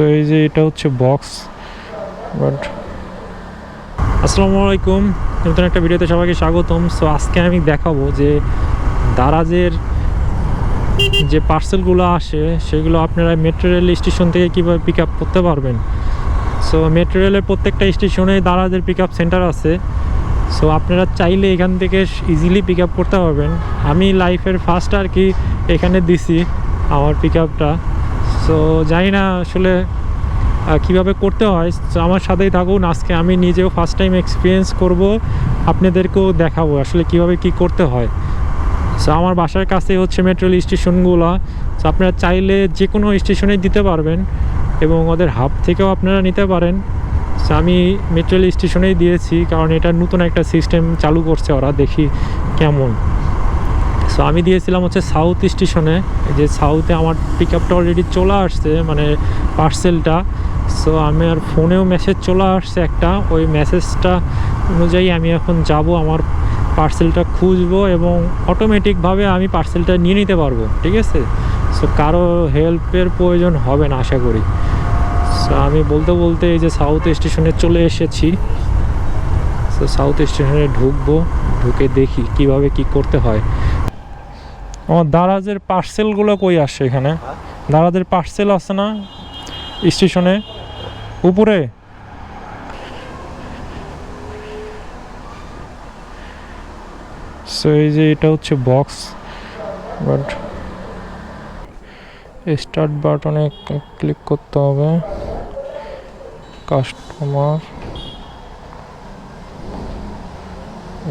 So এই যে এটা হচ্ছে বক্স বাট আসসালামু আলাইকুম নতুন একটা ভিডিওতে সবাইকে স্বাগতম। সো আজকে আমি দেখাবো যে দারাজের যে পার্সেলগুলো আসে, সেগুলো আপনারা মেট্রো রেল স্টেশন থেকে কীভাবে পিক আপ করতে পারবেন। সো মেট্রো রেলের প্রত্যেকটা স্টেশনে দারাজের পিক আপ সেন্টার আছে। সো আপনারা চাইলে এখান থেকে ইজিলি পিক আপ করতে পারবেন। আমি লাইফের ফার্স্ট আর কি এখানে দিছি, আমার পিক আপটা সো জানি না আসলে কীভাবে করতে হয়। আমার সাথেই থাকুন। আজকে আমি নিজেও ফার্স্ট টাইম এক্সপিরিয়েন্স করব। আপনাদেরকেও দেখাবো আসলে কীভাবে কি করতে হয়। সো আমার বাসার কাছে হচ্ছে মেট্রো রেল স্টেশনগুলো সো আপনারা চাইলে যে কোনো স্টেশনে দিতে পারবেন এবং ওদের হাব থেকেও আপনারা নিতে পারেন। সো আমি মেট্রো রেল স্টেশনেই দিয়েছি, কারণ এটা নতুন একটা সিস্টেম চালু করছে ওরা, দেখি কেমন। সো আমি দিয়েছিলাম হচ্ছে সাউথ স্টেশনে যে সাউথে আমার পিক আপটা অলরেডি চলে আসছে মানে পার্সেলটা সো আমি আর ফোনেও মেসেজ চলে আসছে একটা। ওই মেসেজটা অনুযায়ী আমি এখন যাব, আমার পার্সেলটা খুঁজবো এবং অটোমেটিকভাবে আমি পার্সেলটা নিয়ে নিতে পারব, ঠিক আছে? সো কারও হেল্পের প্রয়োজন হবে না, আশা করি। সো আমি বলতে বলতে এই যে সাউথ স্টেশনে চলে এসেছি। সো সাউথ স্টেশনে ঢুকবো, ঢুকে দেখি কীভাবে কি করতে হয়। আমার দারাজের পার্সেলগুলো কই আসছে এখানে? দারাজের পার্সেল আছে না স্টেশনে? উপরে? সো এই যে এটা হচ্ছে বক্স বাট স্টার্ট বাটনে ক্লিক করতে হবে। কাস্টমার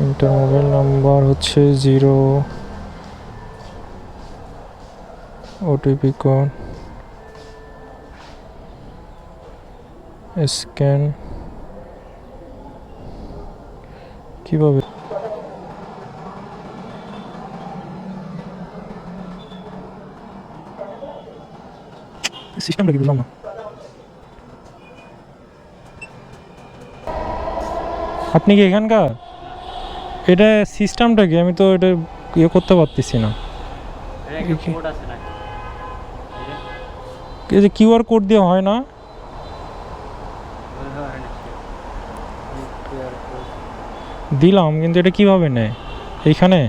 ইন্টার মোবাইল নাম্বার হচ্ছে জিরো ওটিপি কোড স্ক্যান কীভাবে? সিস্টেমটা কি বুঝলাম না? আপনি কি এখানকার? এটা সিস্টেমটা কি? আমি তো এটা ইয়ে করতে পারতেছি না। এই যে কিউআর কোড দিয়ে হয় না? দিলাম, কিন্তু এটা কীভাবে নেয়? এইখানে?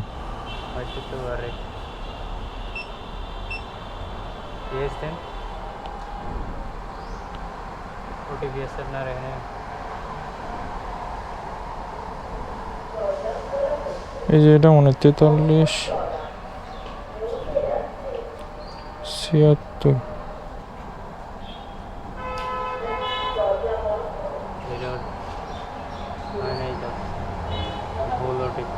এই যে এটা মনে তেতাল্লিশ, ছিয়াত্তর এটা হয় নাই তো ভুল OTP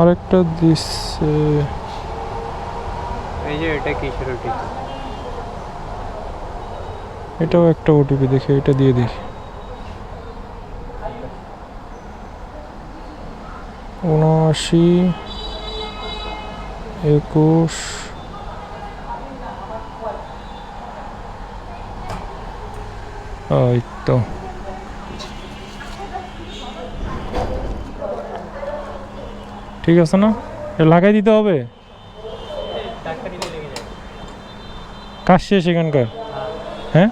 আরেকটা দিচ্ছে এই যে এটা কিসের OTP এটাও একটা ওটিপি দেখে এটা দিয়ে দেখি উনআশি একুশ। ওই তো। ঠিক আছে না? লাগাই দিতে হবে? কাজ শেষ এখানকার? হ্যাঁ?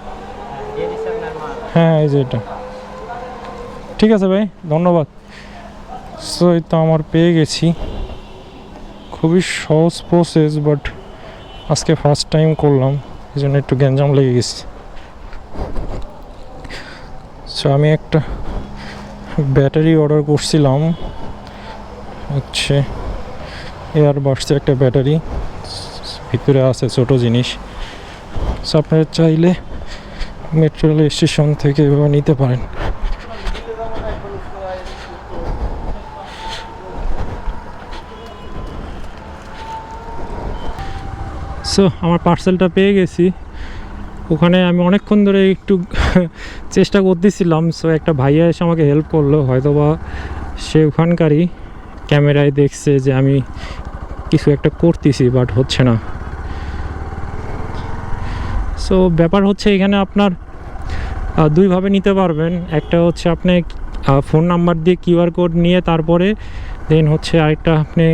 হ্যাঁ এই যে এটা। ঠিক আছে ভাই, ধন্যবাদ। সো এই তো আমার পেয়ে গেছি। খুবই সহজ প্রসেস বাট আজকে ফার্স্ট টাইম করলাম, এই জন্য একটু গ্যাঞ্জাম লেগে গেছে। সো আমি একটা ব্যাটারি অর্ডার করছিলাম। হচ্ছে এয়ারবাডসের একটা ব্যাটারি। ভিতরে আছে ছোট জিনিস। সো আপনারা চাইলে মেট্রো রেল স্টেশন থেকে এভাবে নিতে পারেন। সো আমার পার্সেলটা পেয়ে গেছি। ওখানে আমি অনেকক্ষণ ধরে একটু চেষ্টা করতেছিলাম। সো একটা ভাইয়া এসে আমাকে হেল্প করল। হয়তোবা সে ওখানকারই। ক্যামেরায় দেখছে যে আমি কিছু একটা করতেছি বাট হচ্ছে না। সো ব্যাপার হচ্ছে এখানে আপনার দুইভাবে নিতে পারবেন। একটা হচ্ছে আপনি ফোন নাম্বার দিয়ে কিউআর কোড নিয়ে তারপরে দেন হচ্ছে আরেকটা আপনি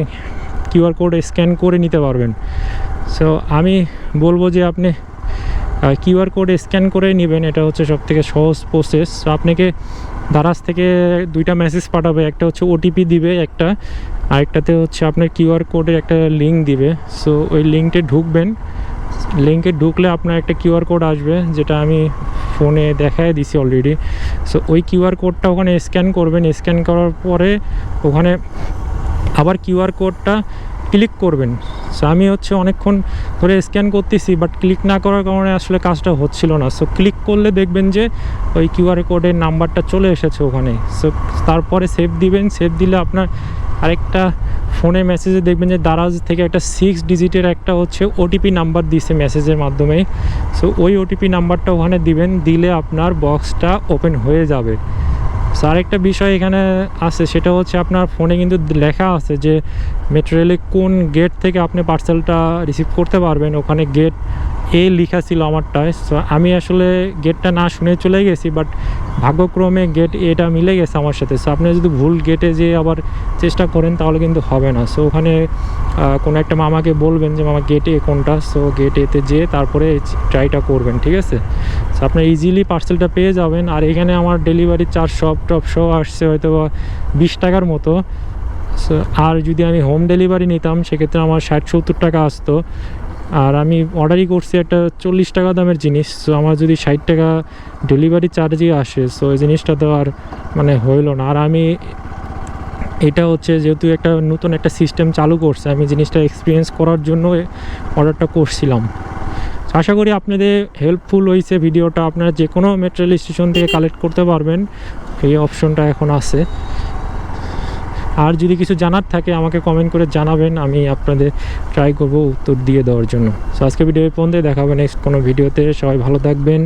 কিউআর কোড স্ক্যান করে নিতে পারবেন। সো আমি বলব যে আপনি কিউআর কোড স্ক্যান করে নেবেন। এটা হচ্ছে সব থেকে সহজ প্রসেস আপনাকে দারাজ থেকে দুইটা মেসেজ পাঠাবে, একটা হচ্ছে ওটিপি দিবে একটা, আরেকটাতে হচ্ছে আপনার কিউআর কোডের একটা লিঙ্ক দিবে। সো ওই লিঙ্কটে ঢুকবেন। লিঙ্কে ঢুকলে আপনার একটা কিউআর কোড আসবে, যেটা আমি ফোনে দেখায় দিছি অলরেডি সো ওই কিউআর কোডটা ওখানে স্ক্যান করবেন। স্ক্যান করার পরে ওখানে আবার কিউআর কোডটা ক্লিক করবেন। সো আমি হচ্ছে অনেকক্ষণ ধরে স্ক্যান করতেছি বাট ক্লিক না করার কারণে আসলে কাজটা হচ্ছিল না। সো ক্লিক করলে দেখবেন যে ওই কিউআর কোডের নাম্বারটা চলে এসেছে ওখানে। সো তারপরে সেভ দিবেন। সেভ দিলে আপনার আরেকটা ফোনে মেসেজে দেখবেন যে দারাজ থেকে একটা সিক্স ডিজিটের একটা হচ্ছে ওটিপি নাম্বার দিছে মেসেজের মাধ্যমে। সো ওই ওটিপি নাম্বারটা ওখানে দিবেন, দিলে আপনার বক্সটা ওপেন হয়ে যাবে। সো আরেকটা বিষয় এখানে আছে, সেটা হচ্ছে আপনার ফোনে কিন্তু লেখা আছে যে মেট্রো রেলে কোন গেট থেকে আপনি পার্সেলটা রিসিভ করতে পারবেন, ওখানে গেট এ লেখা ছিল আমারটায়। সো আমি আসলে গেটটা না শুনে চলে গেছি বাট ভাগ্যক্রমে গেট এটা মিলে গেছে আমার সাথে। সো আপনি যদি ভুল গেটে যে আবার চেষ্টা করেন, তাহলে কিন্তু হবে না। সো ওখানে কোনো একটা মামাকে বলবেন যে, মামা গেটে কোনটা? সো গেট এতে যেয়ে তারপরে ট্রাইটা করবেন, ঠিক আছে? সো আপনি ইজিলি পার্সেলটা পেয়ে যাবেন। আর এখানে আমার ডেলিভারি চার্জ সব টপ সহ আসছে হয়তো বিশ টাকার মতো। আর যদি আমি হোম ডেলিভারি নিতাম, সেক্ষেত্রে আমার ষাট সত্তর টাকা আসতো। আর আমি অর্ডারই করছি একটা চল্লিশ টাকা দামের জিনিস সো আমার যদি ষাট টাকা ডেলিভারি চার্জই আসে সো এই জিনিসটা তো আর মানে হইল না। আর আমি এটা হচ্ছে যেহেতু একটা নতুন একটা সিস্টেম চালু করছে, আমি জিনিসটা এক্সপিরিয়েন্স করার জন্য অর্ডারটা করছিলাম। আশা করি আপনাদের হেল্পফুল হয়েছে ভিডিওটা। আপনারা যে কোনো মেট্রো রেল স্টেশন থেকে কালেক্ট করতে পারবেন। এই অপশনটা এখন আছে। আর যদি কিছু জানার থাকে, আমাকে কমেন্ট করে জানাবেন। আমি আপনাদের ট্রাই করব উত্তর দিয়ে দেওয়ার জন্য। সো আজকে ভিডিও পর্যন্ত দেখাবো নেক্সট কোনো ভিডিওতে সবাই ভালো থাকবেন,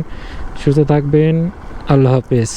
সুস্থ থাকবেন। আল্লাহ হাফেজ।